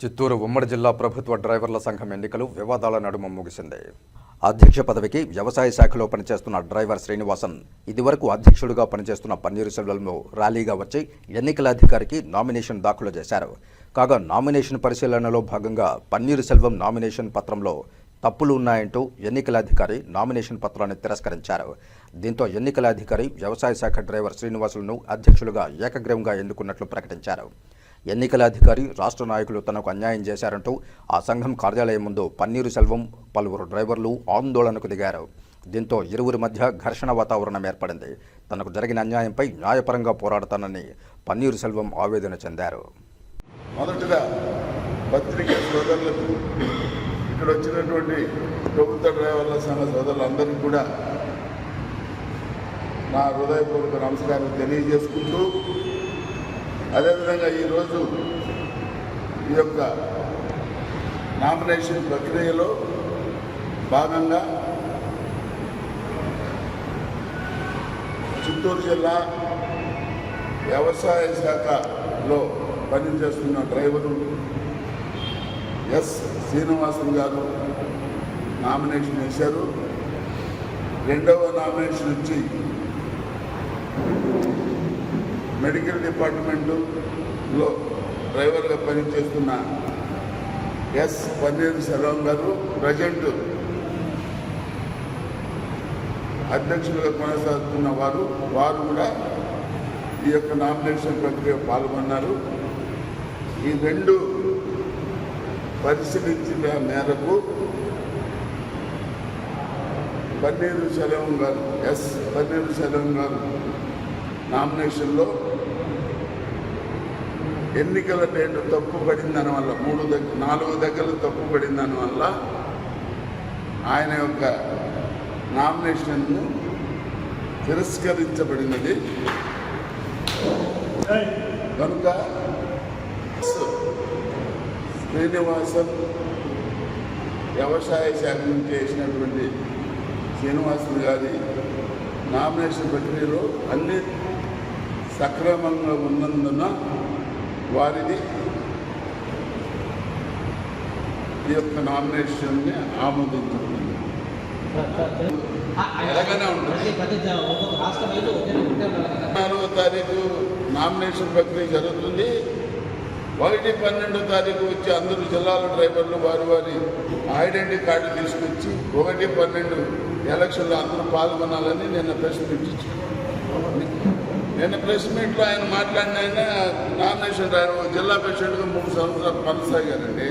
చిత్తూరు ఉమ్మడి జిల్లా ప్రభుత్వ డ్రైవర్ల సంఘం ఎన్నికలు వివాదాల నడుమ ముగిసింది. అధ్యక్ష పదవికి వ్యవసాయ శాఖలో పనిచేస్తున్న డ్రైవర్ శ్రీనివాసన్ ఇదివరకు అధ్యక్షుడిగా పనిచేస్తున్న పన్నీరు సెల్వంలో ర్యాలీగా వచ్చి ఎన్నికల అధికారికి నామినేషన్ దాఖలు చేశారు. కాగా నామినేషన్ పరిశీలనలో భాగంగా పన్నీరు సెల్వం నామినేషన్ పత్రంలో తప్పులు ఉన్నాయంటూ ఎన్నికల అధికారి నామినేషన్ పత్రాన్ని తిరస్కరించారు. దీంతో ఎన్నికల అధికారి వ్యవసాయ శాఖ డ్రైవర్ శ్రీనివాసులను అధ్యక్షులుగా ఏకగ్రీవంగా ఎన్నుకున్నట్లు ప్రకటించారు. ఎన్నికల అధికారి రాష్ట్ర నాయకులు తనకు అన్యాయం చేశారంటూ ఆ సంఘం కార్యాలయం ముందు పన్నీరు సెల్వం పలువురు డ్రైవర్లు ఆందోళనకు దిగారు. దీంతో ఇరువురి మధ్య ఘర్షణ వాతావరణం ఏర్పడింది. తనకు జరిగిన అన్యాయంపై న్యాయపరంగా పోరాడతానని పన్నీరు సెల్వం ఆవేదన చెందారు. మొదటగా పత్రికా సోదరులకు ఇక్కడ వచ్చినటువంటి ప్రభుత్వ డ్రైవర్ల సంఘ సోదరులందరికీ కూడా నా హృదయపూర్వక నమస్కారం తెలియజేసుకుంటూ అదేవిధంగా ఈరోజు ఈ యొక్క నామినేషన్ ప్రక్రియలో భాగంగా చిత్తూరు జిల్లా వ్యవసాయ శాఖలో పనిచేస్తున్న డ్రైవరు ఎస్ శ్రీనివాసన్ గారు నామినేషన్ వేశారు. రెండవ నామినేషన్ వచ్చి మెడికల్ డిపార్ట్మెంటులో డ్రైవర్గా పనిచేస్తున్న ఎస్ పన్నీర్ సెల్వం గారు ప్రజెంట్ అధ్యక్షులుగా కొనసాగుతున్న వారు వారు కూడా ఈ యొక్క నామినేషన్ ప్రక్రియ పాల్గొన్నారు. ఈ రెండు పరిశీలించిన మేరకు పన్నీరు సెలవం గారు ఎస్ పన్నీరు సెలవం గారు నామినేషన్లో ఎన్నికల డేట్ తప్పు పడిందని వల్ల మూడు దగ్గర నాలుగు దగ్గరలు తప్పు పడిందని వల్ల ఆయన యొక్క నామినేషన్ను తిరస్కరించబడినది. కనుక శ్రీనివాసన్ వ్యవసాయ శాఖ నుంచి వేసినటువంటి శ్రీనివాసులు గారి నామినేషన్ ప్రక్రియలో అన్ని సక్రమంగా ఉన్నందున వారిది ఈ యొక్క నామినేషన్ని ఆమోదించబడింది ఎలాగైనా ఉంటుంది. తారీఖు నామినేషన్ ప్రక్రియ జరుగుతుంది. ఒకటి పన్నెండో తారీఖు వచ్చి అందరూ జిల్లాల డ్రైవర్లు వారి వారి ఐడెంటిటీ కార్డు తీసుకొచ్చి ఒకటి పన్నెండు ఎలక్షన్లో అందరూ పాల్గొనాలని నిన్న ప్రెస్ నిన్న ప్రెస్ మీట్లో ఆయన మాట్లాడిన ఆయన నామినేషన్ డ్రైవర్ జిల్లా ప్రెసిడెంట్గా మూడు సంవత్సరాలు కొనసాగారండి